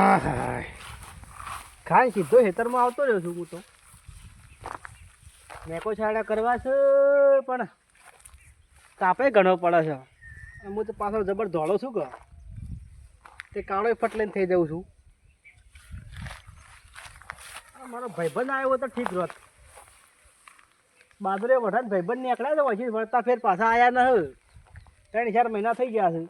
આહાય. ખાઈ સીધો ખેતરમાં આવતો રહ્યો છું હું તો. મેકો છાડા કરવા છે, પણ તાપે ઘણો પડે છે. હું તો પાછળ જબર ધોળો છું કે. તે કાળો લઈને થઈ જાઉં છું. મારો ભાઈબંધ આવ્યો તો ઠીક રોત બાદરે વઢાને ભાઈબંધ નીકળ્યા તો પછી વળતા ફેર પાછા આવ્યા ન ત્રણ ચાર મહિના થઈ ગયા છે.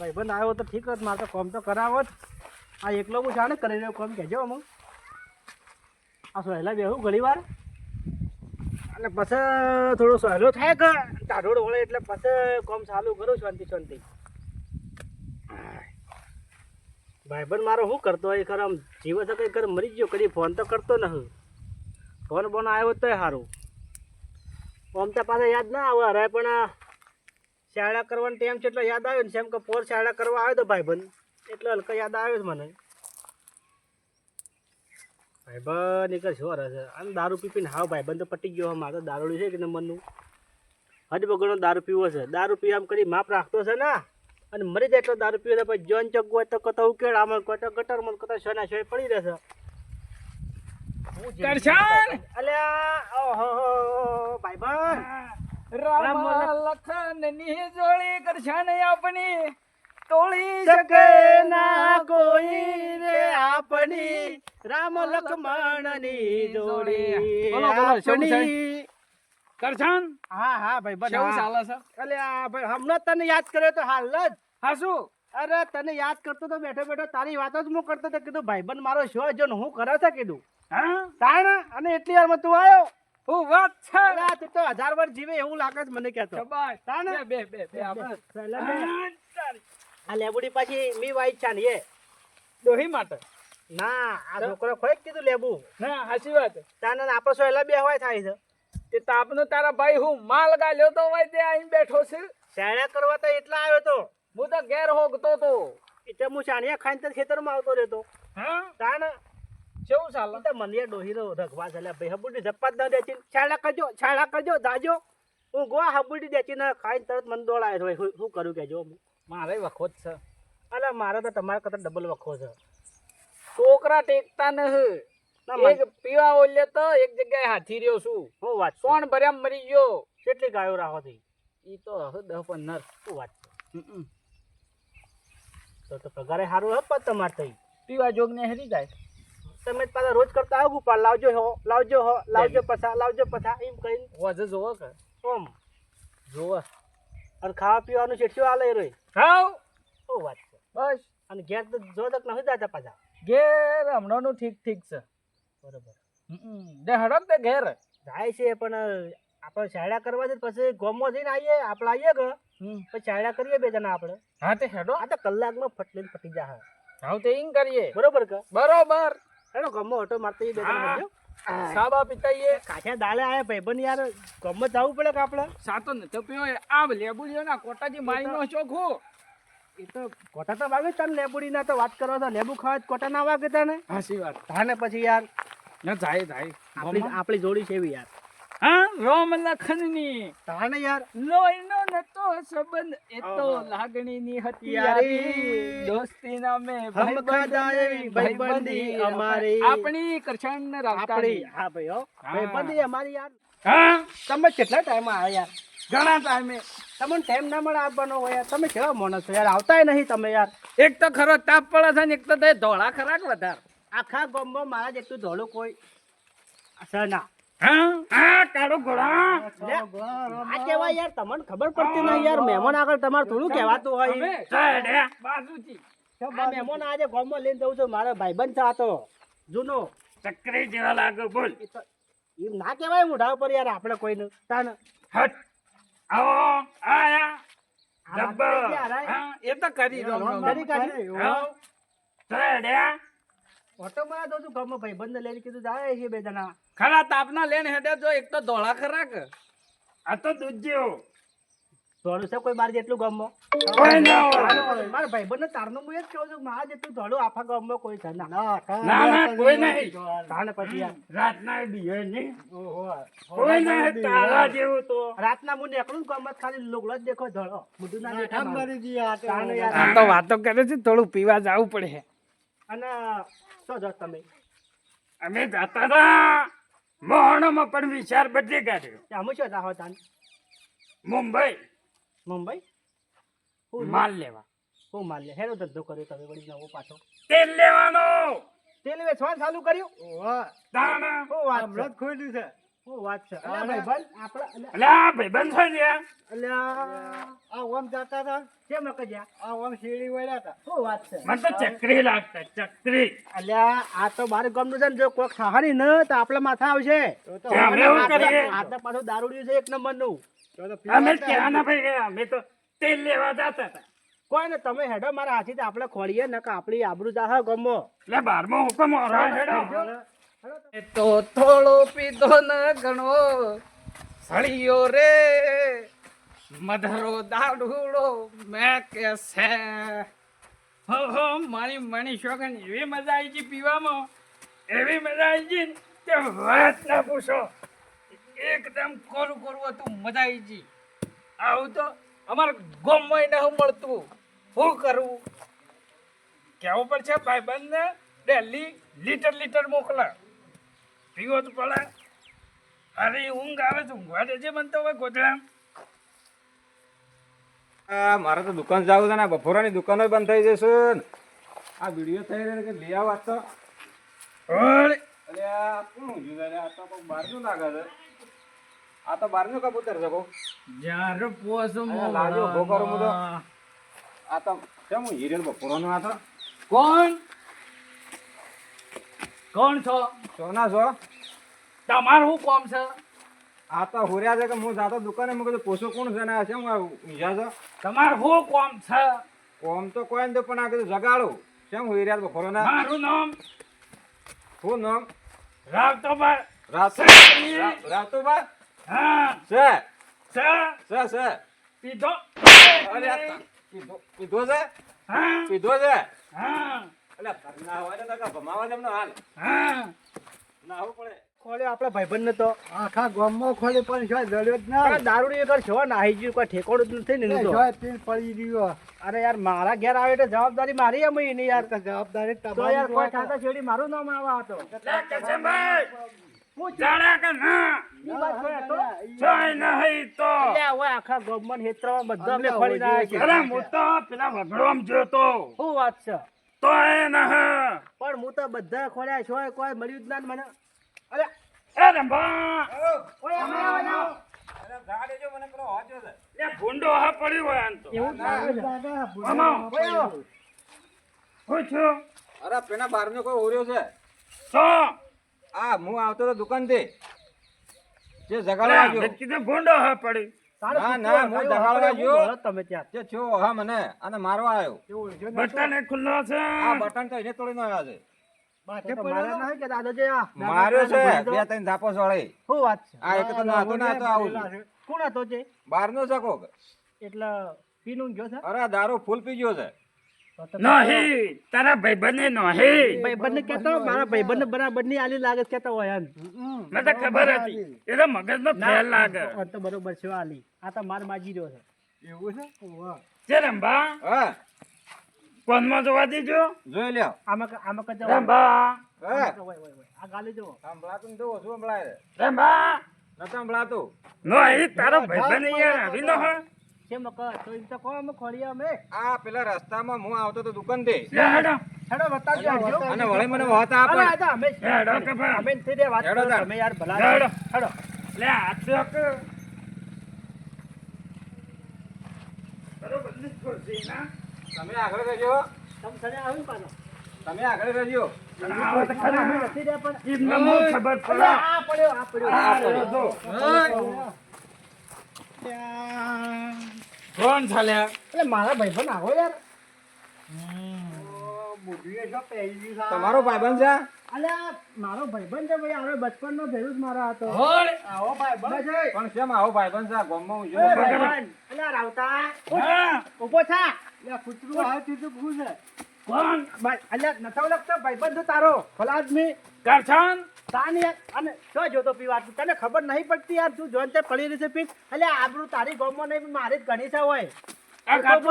ભાઈબંધ આવ્યો તો ઠીક હોત મારે તો કોમ તો કરાવો જ આ એકલો હું જાણે કરી રહ્યો કોમ, કહેજો અમુક. આ સહેલા બેહું ઘણી વાર અને પછી થોડો સહેલો થાય કે ટાઢોડ વળે એટલે પછી કોમ ચાલુ કરું શાંતિ શાંતિ. ભાઈબંધ મારો શું કરતો હોય, ખરો આમ જીવો તો કંઈ કર મરી ગયો, કદી ફોન તો કરતો નથી ફોન બોન આવ્યો તોય સારું આમ તો પાછા યાદ ના આવે અરે પણ શાળા કરવાનો ટાઈમ છે એટલે યાદ આવ્યો ને સેમ કે પોર શાળા કરવા આવ્યો તો ભાઈબંધ એટલે હલકા યાદ આવ્યો છે મને. ભાઈબંધ એક છે અને દારૂ પી પીને હાવ ભાઈબંધ તો પટી ગયો મારે તો દારૂડી છે કે મનનું હજ બગડનો દારૂ પીવો છે. દારૂ પી આમ કરી માપ રાખતો છે ને અને મરી જાય એટલો દારૂ પીવો પછી જોન ચોક હોય તો કતો ઉકેળ આમાં કતો ગટરમાં કતો સોના સોય પડી રહેશે કરશન! અલ્યા ઓહો ભાઈબંધ. રામ લખનની જોડી કરશન આપણી? તોડી શકે ના કોઈ રે આપણી? રામ લક્ષ્મણની જોડી બોલો, બોલો, આપણી. કરશન હા હા ભાઈ કેવું બધા ચાલે છે? એટલે આ ભાઈ હમણાં તને યાદ કર્યો તો હાલ જ. હા શું? અરે તને યાદ કરતો તો બેઠો બેઠો તારી વાત જ હું કરતો તો કીધું ભાઈબંધ મારો શો જો હું કરે છે કીધું. હા? તાણ અને એટલી વારમાં તું આવ્યો? હું વાત છે. તું તો હજાર વર્ષ જીવે એવું લાગે છે મને કહેતો. બે બે બે. આ લેબુડી પાછી મી એ. ડોહી માટે? ના આ છોકરો ખોઈ કીધું લેબુ? ના હાચી વાત. તાને આપણો સોયલા બે થાય છે. તે તાપનો તારા ભાઈ હું માલ ગાલ્યો તો હોય તે બેઠો છે. કરવા તો એટલા આવ્યો તો. હું તો ઘેર હોગતો તો. એટલે હું ચાણિયા ખાઈને ખેતર ખેતરમાં આવતો રહેતો. હા? કેવું ચાલે? તો મને ડોહીરો રખવા છે લે ભાઈ હબુડી ઝપ્પા જ દેતી છાળા કરજો છાળા કરજો દાજો હું ગોવા હબુડી દેતી ને ખાઈને તરત મને દોડાય છે. ભાઈ શું કરું કેજો હું? મારે વખોત છે. અલે મારે તો તમારા કરતા ડબલ વખો છે. છોકરા ટેકતા નહ. ના, એક પીવા ઓલે તો એક જગ્યાએ હાથી રહ્યો છું. શું વાત સોણ ભર્યા મરી ગયો. કેટલી ગાયો રાખો થઈ? ઈ તો હવે દહ પંદર. શું વાત છે. તો તો પગારે સારું હે પણ તમારે થઈ પીવા જોગને હરી જાય. તમે પાછા રોજ કરતા આવું પણ લાવજો હો લાવજો હો લાવજો પછા લાવજો પછા એમ કહીને. વાજે જોવો કે. ઓમ જોવો. અને ખાવા પીવાનું શેઠિયો આલે રોય? ખાવ. ઓ વાત છે. બસ. અને ઘેર તો જો તક નથી દાદા પાછા. ઘેર હમણાંનું ઠીક ઠીક છે. બરોબર. દે હડો તે ઘેર. જાય છે પણ આપણે શાળા કરવા છે પછી ગોમમાં જઈને આવીએ આપણે આવીએ કે પછી શાળા કરીએ બે જણા આપણે. હા તે હેડો. આ તો કલાકમાં ફટલીને ફટી જાય. હા તે એમ કરીએ. બરોબર કે? બરોબર. હેડો ગમો ઓટો મારતા બે સાબા પિતાઈએ કાચા દાળે આયા ભાઈબંધ યાર ગમત જવું પડે કે આપણે સાતો ન તો પીવો આ લેબુડીઓ ના કોટાજી મારી નો ચોખ્ખું એ તો કોટા તો વાગે તને લેબુડી ના તો વાત કરો તો લેબુ ખાવા કોટા ના વાગે તને? હાસી વાત. તાને પછી યાર ના જાય જાય. આપણી આપણી જોડી છે એવી યાર. હા રોમ લખનની તાને યાર નતો સંબંધ એ તો. લાગણીની હતી યારી. દોસ્તી દોસ્તીના મેં હમ ભાઈબંધી, ભાઈબંધી અમારી. આપણી રાવતાની. આપણી હા ભાઈ હો. ભાઈબંધી અમારી યાર. હા? તમે કેટલા ટાઈમ આવ્યા? યાર ઘણા ટાઈમે તમને ટાઈમ ના મળે આવવાનો હોય યાર. તમે કેવા માણસ છો યાર? આવતાય નહીં તમે યાર. એક તો ખરો તાપ પડે છે ને એક તો તે ધોળા ખરાક વધારે. આખા ગોમ્બો મારા જેટલું ધોળું કોઈ છે ના. તમને ખબર પડતી નહીં યાર મહેમાન આગળ તમારે થોડું કહેવાતું હોય. અમે સાડે બાજુથી. આ મહેમાન આજે ગામમાં લઈને જઉં છું મારો ભાઈબંધ છે આ તો. જૂનો. ચક્રી જેવા લાગે બોલ. એમ ના કહેવાય મોઢા ઉપર યાર આપણે કોઈને. તાને. હટ. આવો આયા. આ વાત તો જબ્બર. એટલે હારાય. હા, એ તો કરી દો. સાડે ઓટો માં દઉં છું ગામમાં ભાઈબંધ લઈને કીધું જાય છે બે જણા. ખરા તાપના લેન હેડે જો એક તો ધોળા ખરાક. આ તો દૂજ્યો ધોળું છે કોઈ બાર જેટલું ગામમાં? કોઈ ના હોય. મારા હું એ જ કહું છું મારા જેટલું ધોળું આખા ગામમાં કોઈ છે. ના ના ના કોઈ નહીં. તાણે પછી રાતના દીવે નહીં કોઈ નહીં તારા જેવું તો. રાતના હું નીકળું ને ખાલી લુગડો જ દેખો ધોળો. બધું ના મારું. તો વાતો કરે છે થોડું પીવા જવું પડે. અને શું જો તમે? અમે જાતા હતા મોહણમાં પણ વિચાર બદલી કાઢ્યો. અમે શું જાહો તાન? મુંબઈ. મુંબઈ? હું માલ લેવા. હું માલ લે. હેરો ધંધો કર્યો તમે વળી નવો પાછો. તેલ લેવાનો. તેલ વેચવાનું ચાલુ કર્યું? દાણા ઓ વાત છે. ખોલ્યું છે. ઓ વાત છે. અલ્યા ભાઈબંધ આપણે અલ્યા ભાઈબંધ છે અલ્યા. આ ઓમ જતા હતા? કેમ કજ્યા આ ઓમ વળ્યા હતા. શું વાત છે? મને તો ચક્રી લાગતા ચક્રી. અલ્યા આ તો બાર ગામનું છે જો કોક ખાવાની ન તો આપણા માથા આવશે. આ તો પાછું દારૂડિયું છે એક અમે ક્યાં ના ભાઈ ગયા અમે તો તેલ લેવા જતા હતા. કોઈ ને તમે હેડો મારા હાથી આપણે ખોળીએ ને કે આપણી આબરૂ જાહે ગમો. એટલે બારમો હુકમ તો થોડો પીધો ન ઘણો સળિયો રે. મધરો દાડુડો મેં કે છે. હો મારી મણી શોગન એવી મજા આવી ગઈ પીવામાં. એવી મજા આવી ગઈ કે વાત ના પૂછો. એકદમ કોરું કોરું હતું, મજા આવી ગઈ. આવું તો અમારે ગોમમાં ન મળતું. શું કરવું કેવું પડશે ભાઈબંધને? ડેલી લીટર લીટર મોકલા. પીવો તો પડે. અરે ઊંઘ આવે છે ઊંઘવા દેજે મને તો હવે ગોધડા. મારે તો દુકાન જવું છે ને બપોરાની દુકાનો બંધ થઈ જશે ને. આ વીડિયો થઈ રહ્યો કે લઈ આવો તો. અરે આ કોણ ઊંઘ્યું છે? આ તો કોક બહારનું લાગે છે. આ તો બહારનું કબૂતર છે કો જ્યારે પોસો મો લાજો ઊભો કરો મુ. તો. આ તો કેમ હું હિરેલ બપોરાનું આ તો? કોણ? કોણ છો? સોના છો? તમારું શું કોમ છે? આ તો હોર્યા છે કે હું જાતો દુકાને મેં કીધું પોસો કોણ છે ને? કેમ ઊંઘ્યા છો? તમારું શું કોમ છે? કોમ તો કોઈ નથી પણ આ કીધું જગાડું. કેમ હોઈ રહ્યા બપોરના મારું નામ શું નામ? રાતોબા. રાતુબા હા. છે. છે. છે છે. પીધો? અરે પીધો પીધો છે? હા. પીધો છે? હા. અલ્યા ના હોય ને તો ભમાવા જેમનો હાલ. હા. ના આવું પડે. ખોલ્યો આપણા ભાઈબંધને તો. આખા ગામમાં ખોલે પણ શું દળ્યો જ ના દારૂ કર છો નાહી ગયું કોઈ ઠેકોડું જ નથી ને એનું તો. પડી ગયો અરે યાર મારા ઘેર આવે એટલે જવાબદારી મારી એમ એની યાર. જવાબદારી તો યાર કોઈ ખાતા છેડી મારું નામ આવા હતો. લે કસમભાઈ જાણે કે ના. ઈ વાત કોઈ હતો? જોઈ નહીં તો. અલ્યા, હવે આખા ગામમાં ને હેતરામાં બધા અમે ખોલી નાખ્યા છે. અરે હું તો પેલા વગડોમ જોતો શું વાત છે? તો એ નહ. પણ હું તો બધા ખોલ્યા છો કોઈ મળ્યું જ ના મને. અરે એ રંભા! ઓય આવો, આવો, આવો. અરે ગાડી જો મને પેલો હોજો લે ભૂંડો હા પડ્યો હોય આમ તો. એવું જ લાગે છે. મામા ઓય આવો. હું છું? અરે પેલા બારનો કોઈ ઓર્યો છે? તો આ હું આવતો તો દુકાનથી જે જગાડવા ગયો. કીધું ભૂંડો હા પડી. ના, ના, હું દહાડવા ગયો. તમે ત્યાં. જે છો હા મને અને મારવા આવ્યો. બટન એ ખુલ્લો છે. આ બટન તો એને તોડીને આવ્યા છે. તો તો ના કે દાદાજી આ માર્યો છે બે ત્રણ ધાપો સળે શું વાત છે? આ એક તો ના હતો આવું કોણ હતો જે? બહારનો છે કોક? એટલે પીનું ગયો છે? અરે દારૂ ફૂલ પી ગયો છે. તો તો નહીં તારા નહીં. ભાઈબંધને કહેતો મારા ભાઈબંધને બરાબરની આલી લાગે કેતો કહેતો હોય એમ. મને તો ખબર હતી. એ તો મગજનો લાગે. આ તો બરોબર છે આલી. આ તો માર માજી રહ્યો છે. એવું છે? ઓવા. રંભા હા. ફોનમાં જોવા દેજો. જોઈ લ્યો. આમાં ક- આમાં કજો હા. આ ગાલી જો સંભળાતું તો ઓછું સંભળાય છે રંભા નતું સંભળાતું એ તારો ભાઈબંધ યાર આવી નો હોય. કેમ ક? તો ઇન તો કો અમે ખોડીએ અમે. આ પેલા રસ્તામાં હું આવતો તો દુકાન દે હેડો. હેડો હેડજો. અને વળે મને વાત આપ. અરે આ અમે હેડો કે ભાઈ અમે થઈ દે વાત હેડો કરો તમે યાર ભલા હેડો. હેડો. લે આ ચોક બરોબર લીસ ના. તમે આગળ રહેજો. તમે આવ્યું પાછો? તમે આગળ રહેજો. પણ. કોણ ચાલ્યા એટલે મારા ભાઈબંધ આવો યાર. બુઢીએ શું પહેરી દીધા? તમારો ભાઈબંધ છે? અલ્યા મારો ભાઈબંધ છે ભાઈ. હવે બચપનનો ભેરું જ મારો હતો. આવો ભાઈબંધ. બસ એ. પણ કેમ આવો ભાઈબંધ છે? ગામમાં હું અલ્યા રાવતા. ઊભો થા. લે, કૂતરું આવે તે તો છે. કોણ? ભાઈ અલ્યા નતો લગતો ભાઈબંધ તારો ભલા આદમી. કરછન તાની અને જો જોતો પીવા તું તને ખબર નહીં પડતી યાર તું જોન તે પડી રહી છે પી. અલ્યા આબરૂ તારી ગામમાં નહીં મારી જ ઘણી છે હોય. આ તો.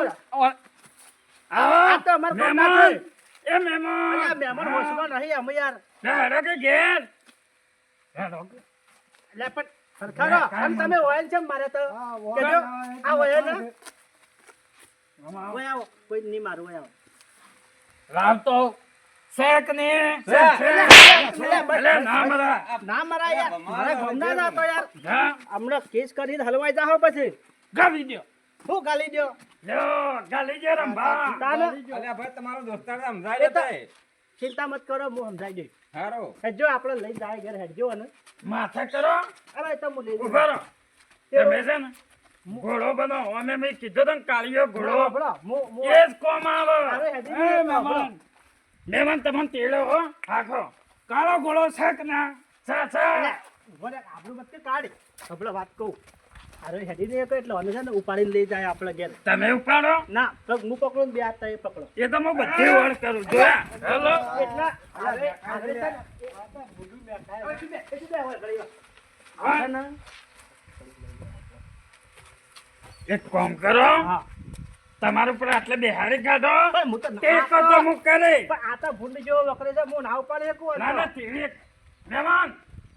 આવો આ તો અમારા ગામના છે. એ મહેમાન અલ્યા મહેમાન હોશમાં નહીં અમે યાર. હેડો કે ઘેર. અલ્યા પણ સરખારો અને તમે હોય છે મારે તો? આ હોય ને આમાં ઓય આવો. કોઈ નહીં મારું ઓય આવો. લાવતો શેક. ને શેક. અલે ના મરા. ના મરા યાર. મારા ગામના ના તો યાર. હમણાં કેસ કરીને હલવાઈ જાઓ પછી. ગાલી દ્યો. શું ગાલી દ્યો? લ્યો ગાલી દે રંભા અલ્યા ભાઈ તમારો દોસ્તાર સમજાય તો-. ચિંતા મત કરો હું સમજાઈ દઈશ. હારો. હેડજો આપણે લઈ જાય ઘરે હેડજો ને માથે કરો. અરે તો હું લઈ જઈશ. ઊભા રહો. તમે છે ને? ઘોડો બનો અમે મેં કીધો તને કાળીયો ઘોડો એ જ કોમ આવે અરે મહેમાન મહેમાન તમને તેડો હો આખો કાળો ઘોડો છે કે ના છે છે આપણું વચ્ચે કાઢી આપણે વાત કહું અરે હેડી નહીં એટલે મને છે ને ઉપાડીને લઈ જાય આપણે ઘેર તમે ઉપાડો ના હું પકડો ને બે હાથ તમે પકડો એ તો હું બધી વળ કરું જો હેલો એટલા હવે હવે છે ને, એ આ તો ભૂંડું બેઠા છે. હવે બે- બે હોય ઘડી વાર. હા. છે ને? એક કામ કરો. તમારું પર આટલે બિહારી કાઢો. તો તે તો તો હું કરે પણ આ તો ભૂંડ જેવો વકરે છે હું નાવ પાડે કો ના ના તેડી મહેમાન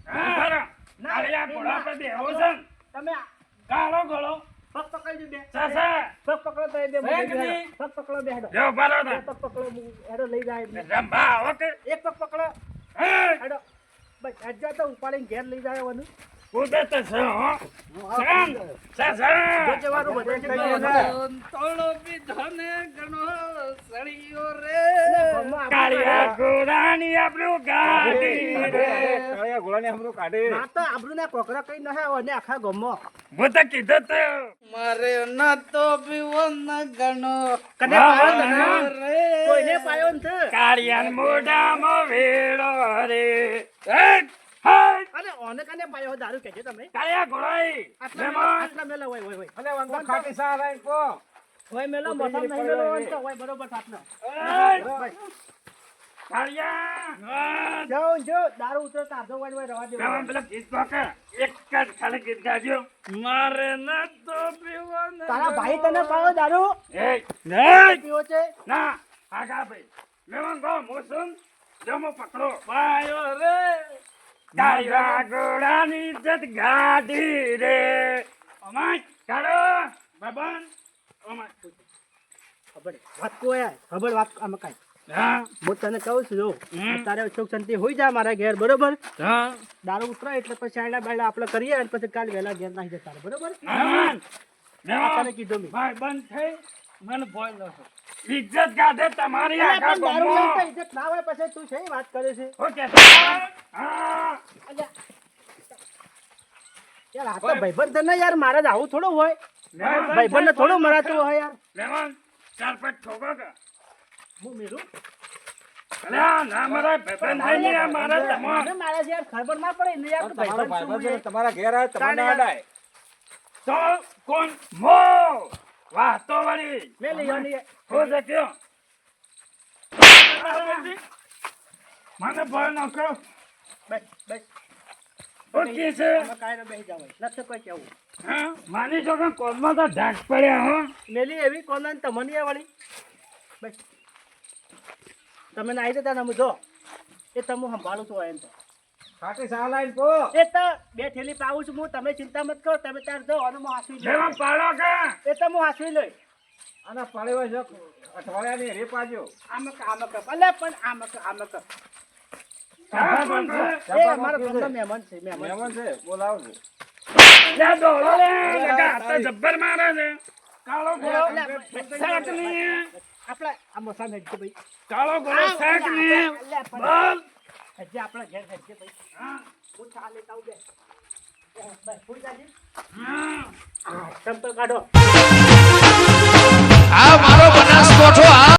ઘોડા ના. પર બેહો છે. તમે ગાળો પગ પકડી દો પગ તો? પગ પકડો જો પગ પકડો લઈ જાય રંભા આવો એક પગ પકડો. હેડો. બસ હેડજો તો ઉપાડીને ઘેર લઈ જાય વાનું કૂદે તો છે હો. છે ને? છે છે. જો જવાનું બધે છે. ઘરે ને. તોડો પીધો ને ઘણો સળિયો રે. કાળિયા આપણે- ઘોડાની આપણું ગાડી રે. કાળિયા ઘોડાને હમણાં કાઢે. ના તો આબરૂ ના કોકરા કઈ ના હોય આખા ગામમાં હું તો કીધું તો. મારે ના તો પીવો ને કને પાયો તને કોઈને પાયો નથી કાળિયા મોઢામાં વેડો રે હેટ, હેટ. ઓને કને પાયો દારૂ કહેજો તમે. કાળિયા ઘોડાઈ આટલા મેલા મહેમાન આટલા મેલા હોય હોય હોય. અને વંદો ખાટી સા લાઈન કો હોય મેલા મોઢા નહીં મેલો હોય તો હોય બરોબર સાચનો કાળિયા જાઓ જો દારૂ ઉતરો તાજો હોય હોય રવા ગાવા દેવો પેલા ગીત ગાકે. એક જ ખાલી ગીત ગાજો. મારે ના તો પીવો તારા ભાઈ તને પાયો દારૂ? એ નહીં પીવો છે? ના આગા ભાઈ. મહેમાન ગો મોસમ. જમો પકડો. પાયો રે! કાળિયા ઘોડાની ઇજ્જત ગાડી રે. અમાય કાઢો. બબન અમાય. ખબર વાત કો યાર ખબર વાત આમાં કાંઈ. હા. હું તને કહું છું જો તારે અશોક શાંતિ હોઈ જાય મારા ઘેર બરોબર? હા. દારૂ ઉતરાય એટલે પછી આયડા બાયડા આપણે કરીએ અને પછી કાલ વહેલા ઘેર નાખી જતા બરોબર? તને કીધું મેં. બંધ થઈ મને ભોય છો ઇજ્જત કાઢે તમારી આખા દારૂ ગામમાં ઇજ્જત ના હોય પછી તું શેની વાત કરે છે? ઓકે હા. યાર આ તો ભાઈબંધ છે ને યાર મારે જ આવું થોડું હોય. ભાઈબંધ ને થોડું મરાતું હોય યાર. લેવાન ચાર પાંચ છોકરો કા. હું મેરું તમાર. મને મારા યાર ખબર ના પડે ને યાર તમારો ભાઈબંધ શું ભાઈબંધ છે, છે? તમારા ઘેર આવે તમને અડાય તો કોણ મો? વાહ તો વળી. મેલી આવની હો દેખ્યો મને ભય ન કરો. બસ બસ. ઓકે છે? આમાં કાંઈ જાવ નથી કોઈ કેવું. હા માની જો કે કોલમાં તો ઢાક પડ્યા હો. મેલી એવી કોના તમને વાળી. બસ. તમે આવી જતા ને જો. એ તમે સંભાળું છું એમ તો. ખાટી સા લાઈન કો એ તો બે થેલી પાવું છું હું તમે ચિંતા મત કરો તમે તાર જો અને હું હાસવી લઈ પાડો કે? એ તો હું હાસવી લઈ અને પાડી હોય છે અઠવાડિયાની રે પાજો આમ આમ ક અલે પણ આમ આમ જબ્બર મારે છે. કાળો ની કાળો હેડજે આપણે ઘેર હેડજે ભાઈ. હું. ચા લેતા આવું બે બસ ફૂલ હા. ચંપલ કાઢો. આ મારો બનાસકોઠો આ